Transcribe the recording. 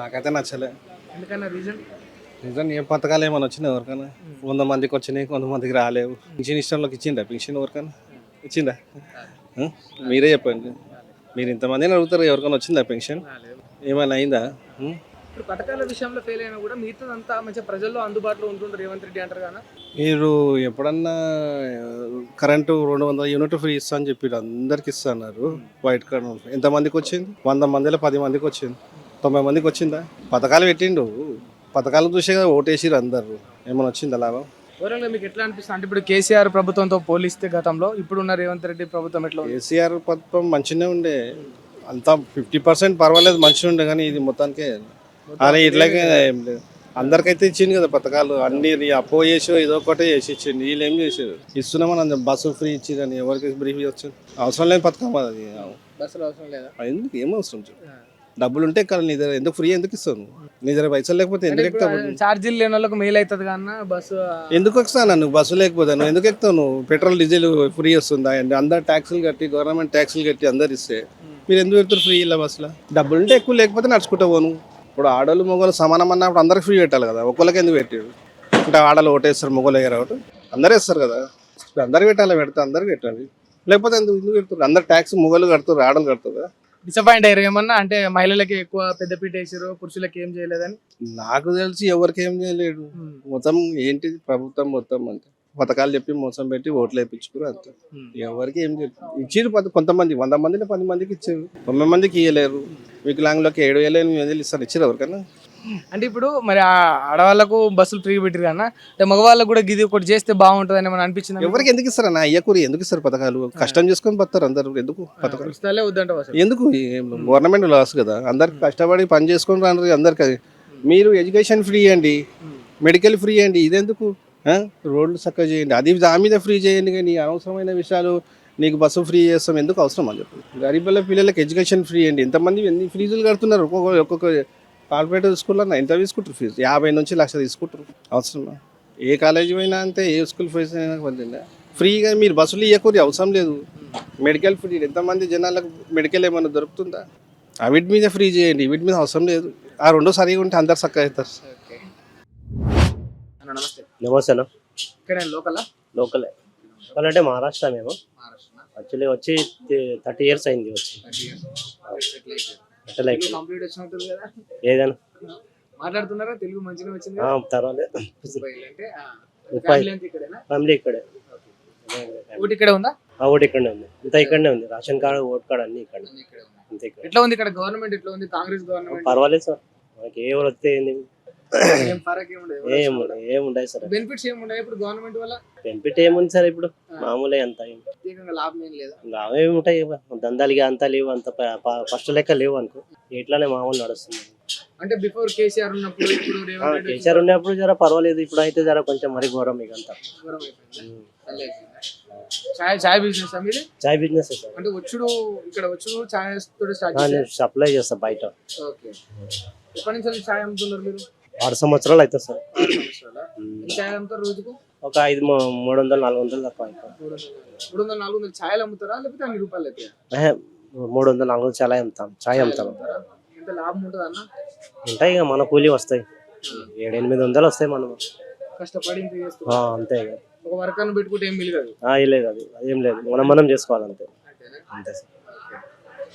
నాకైతే నచ్చలే. ఎందుకన్నా రీజన్ నిజం ఏ పథకాలు ఏమైనా వచ్చినాయి ఎవరికైనా? వంద మందికి వచ్చినాయి కొంతమందికి రాలేవు. పింఛన్ ఇష్టంలోకి ఇచ్చిందా పింఛన్ ఎవరికైనా? ఇచ్చిందా? మీరే చెప్పండి. మీరు ఇంతమందిని అడుగుతారు ఎవరికైనా వచ్చిందా పెన్షన్ ఏమైనా అయిందా? ఇప్పుడు పథకాల విషయంలో ఫెయిల్ అయినా కూడా మిగతాదంతా మంచిగా ప్రజల్లో అందుబాటులో ఉంటుంటారు రేవంత్ రెడ్డి అంటారు కదా. మీరు ఎప్పుడన్నా కరెంటు రెండు వందల యూనిట్ ఫ్రీ ఇస్తా అని చెప్పి అందరికి ఇస్తున్నారు వైట్ కార్డ్. ఎంతమందికి వచ్చింది? వంద మందిలో పది మందికి వచ్చింది. తొంభై మందికి వచ్చిందా? పథకాలు పెట్టిండు. పథకాలు చూసే కదా ఓటేసిరు అందరు. ఏమైనా వచ్చిందా లాభం? ఓవరాల్గా మీకు ఎట్లా అనిపిస్తుంది? అంటే ఇప్పుడు కేసీఆర్ ప్రభుత్వంతో పోలిస్తే గతంలో ఇప్పుడున్న రేవంత్ రెడ్డి ప్రభుత్వం ఎట్లా ఉంది? కేసీఆర్ పథకం మంచిగానే ఉండే. అంతా ఫిఫ్టీ పర్సెంట్ పర్వాలేదు మంచిగా ఉండే కానీ ఇది మొత్తానికే. అలా ఇట్లాగే ఏం లేదు. అందరికైతే ఇచ్చింది కదా పథకాలు. అన్ని నీ అప్పో చేసో ఏదో ఒకటే చేసి ఇచ్చింది వీళ్ళు ఏం చేసారు ఇస్తున్నామని అందరం. బస్సు ఫ్రీ ఇచ్చిందని ఎవరికి బ్రీఫ్ వచ్చింది అవసరం లేని పథకం అది. బస్సులు అవసరం లేదా? ఎందుకు? ఏం అవసరం చెప్పు? డబ్బులు ఉంటే కానీ నీ దగ్గర ఎందుకు ఫ్రీ ఎందుకు ఇస్తాను నీ దగ్గర పైసలు లేకపోతే ఎందుకు ఎక్కుతావు? ఛార్జీలు లేని వాళ్ళకి మేలు అవుతుంది కన్నా బస్సు ఎందుకు ఎక్కుతాను నువ్వు బస్సు లేకపోతే నువ్వు ఎందుకు ఎక్కుతావు నువ్వు? పెట్రోల్ డీజిల్ ఫ్రీ వస్తుందా? అండ్ అందరు ట్యాక్సులు కట్టి గవర్నమెంట్ ట్యాక్సులు కట్టి అందరు ఇస్తే మీరు ఎందుకు పెడతారు ఫ్రీ ఇలా బస్సులో? డబ్బులు ఉంటే ఎక్కువ లేకపోతే నడుచుకుంటా పోను. ఇప్పుడు ఆడోళ్ళు మొగోళ్ళు సమానం అన్నప్పుడు అందరికి ఫ్రీ పెట్టాలి కదా. ఒక్కరికి ఎందుకు పెట్టారు? అంటే ఆడలు ఓటేస్తారు మొగోళ్ళు ఎగర ఒకటి అందరూ వేస్తారు కదా. అందరికి పెట్టాలి పెడితే అందరికి పెట్టాలి. లేకపోతే ఎందుకు ఎందుకు పెడతారు? అందరు ట్యాక్స్ మొగోళ్ళు కడుతారు ఆడలు కడతారు కదా. డిసప్పాయింట్ అయ్యారు ఏమన్నా? అంటే మహిళలకి ఎక్కువ పెద్దపీట వేసారు పురుషులకి ఏం చేయలేదని? నాకు తెలిసి ఎవరికి ఏం చేయలేడు. మొత్తం ఏంటి ప్రభుత్వం మొత్తం అంటే పథకాలు చెప్పి మోసం పెట్టి ఓట్లు వేయించుకురు అంతే. ఎవరికి ఏం చెప్పి ఇచ్చిరు కొంతమంది వంద మందిని పది మందికి ఇచ్చారు. తొమ్మిది మందికి ఇవ్వలేరు వికలాంగులకి ఏడు వేలు ఎనిమిది వేలు ఇస్తారు. ఇచ్చారు ఎవరికైనా? అంటే ఇప్పుడు మరి ఆ ఆడవాళ్ళకు బస్సులు ఫ్రీ పెట్టారు కన్నా అంటే మగవాళ్ళకు కూడా గిది ఒకటి చేస్తే బాగుంటుంది అని అనిపించింది ఎవరికి ఎందుకు ఇస్తారు అన్న అయ్యకూరి ఎందుకు ఇస్తారు పథకాలు? కష్టం చేసుకొని బతారు అందరు. ఎందుకు పథకాలు? ఇస్తాలే వద్దంటావు అసలు. ఎందుకు? గవర్నమెంట్ లాస్ కదా. అందరికి కష్టపడి పని చేసుకొని రాను అందరికి మీరు ఎడ్యుకేషన్ ఫ్రీ అండి మెడికల్ ఫ్రీ అండి ఇదెందుకు? రోడ్లు చక్కగా చేయండి. అది దాని మీద ఫ్రీ చేయండి కానీ అనవసరమైన విషయాలు నీకు బస్సు ఫ్రీ చేస్తాం ఎందుకు అవసరం అని చెప్పి గరీబుల పిల్లలకి ఎడ్యుకేషన్ ఫ్రీ అండి ఎంతమంది ఎన్ని ఫీజులు కడుతున్నారు? ఒక్కొక్క ఒక్కొక్క కార్పొరేట్ స్కూల్లో ఎంత తీసుకుంటారు ఫీజు. యాభై నుంచి లక్ష తీసుకుంటారు. అవసరమా? ఏ కాలేజీ పోయినా అంతే ఏ స్కూల్ ఫీజు అయినా పొందిందా ఫ్రీగా మీరు బస్సులు ఇవ్వకూరి అవసరం లేదు. మెడికల్ ఫ్రీ ఎంతమంది జనాలకు మెడికల్ ఏమైనా దొరుకుతుందా? ఆ వీటి మీద ఫ్రీ చేయండి వీటి మీద అవసరం లేదు. ఆ రెండో సరిగా ఉంటే అందరు చక్కగా అవుతారు. అన్న నమస్తే. నమస్తే అన్న. ఇక్కడ లోకల్? లోకలే. లోకల్ అంటే మహారాష్ట్ర మేము. యాక్చువల్లీ వచ్చి థర్టీ ఇయర్స్ అయింది వచ్చి. ఏదైనా. మాట్లాడుతున్నారా? తెలుగు మంచిగా వచ్చింది పర్వాలేదు. ఫ్యామిలీ ఇక్కడే. ఒకటి ఇక్కడే ఉందా? ఓటు ఉంది. అంతా ఇక్కడనే ఉంది. రేషన్ కార్డు ఓట్ కార్డు అన్ని ఇక్కడ. ఉంది. అంతే ఇక్కడ. ఎట్లా ఉంది ఇక్కడ? గవర్నమెంట్ ఎట్లా ఉంది? కాంగ్రెస్ గవర్నమెంట్ పర్వాలేదు సార్. మనకి ఏ వస్తే ఏంది? ఏం ఫరక్ ఏం ఏం ఏం ఉండదు సార్. బెనిఫిట్స్ ఇప్పుడు గవర్నమెంట్ వల్ల? బెనిఫిట్ ఏముంది సార్ ఇప్పుడు? మామూలే అంత ప్రత్యేకంగా లాభం ఏం లేదా? అవే ఉంటాయి. దందాలు ఇక అంతా లేవు అంత ఫస్ట్ లెక్క లేవు అనుకో. ఇట్లానే మామూలు నడుస్తుంది. అంటే బిఫోర్ కేసీఆర్ ఉన్నప్పుడు ఇప్పుడు ఆ, రేవంత్ రెడ్డి కేసీఆర్ ఉన్నప్పుడు జర పర్వాలేదు. ఇప్పుడు అయితే జర కొంచెం మరి ఘోరం ఇక అంతా. దూరం అయిపోయింది. చాయ్ చాయ్ బిజినెస్ మీది? చాయ్ బిజినెస్ సార్? అంటే వచ్చుడు ఇక్కడ వచ్చుడు చాయ్ తోటి స్టార్ట్ ఆ, చేశారు? నేను సప్లై చేస్తా బయట. ఓకే. ఎప్పటి నుంచి చాయ్ అమ్ముతున్నారు మీరు? ఆరు సంవత్సరాలు అవుతుంది సార్? ఎంత చాయ్ అమ్ముతారు రోజుకు? ఒక ఐదు మూడు వందలు నాలుగు వందలు ఇంకా. మూడు వందలు నాలుగు వందలు చాయలు అమ్ముతారా? లేకపోతే అన్ని రూపాయలు అయితే? మూడు వందలు నాలుగు వందలు చాలా అమ్ముతాం. చాయ్ అమ్ముతాం. ఎంత లాభం ఉంటుంది అన్న? ఉంటాయి ఇక మన కూలీ వస్తాయి. ఏడు ఎనిమిది వందలు వస్తాయి మనం కష్టపడి ఇంత చేస్తారు ఆ, అంతే ఇక. ఒక వర్కర్ను పెట్టుకుంటే ఏం ఆ, ఏం లేదు అది. అదేం లేదు. మనం మనం చేసుకోవాలి అంతే అంతే సార్.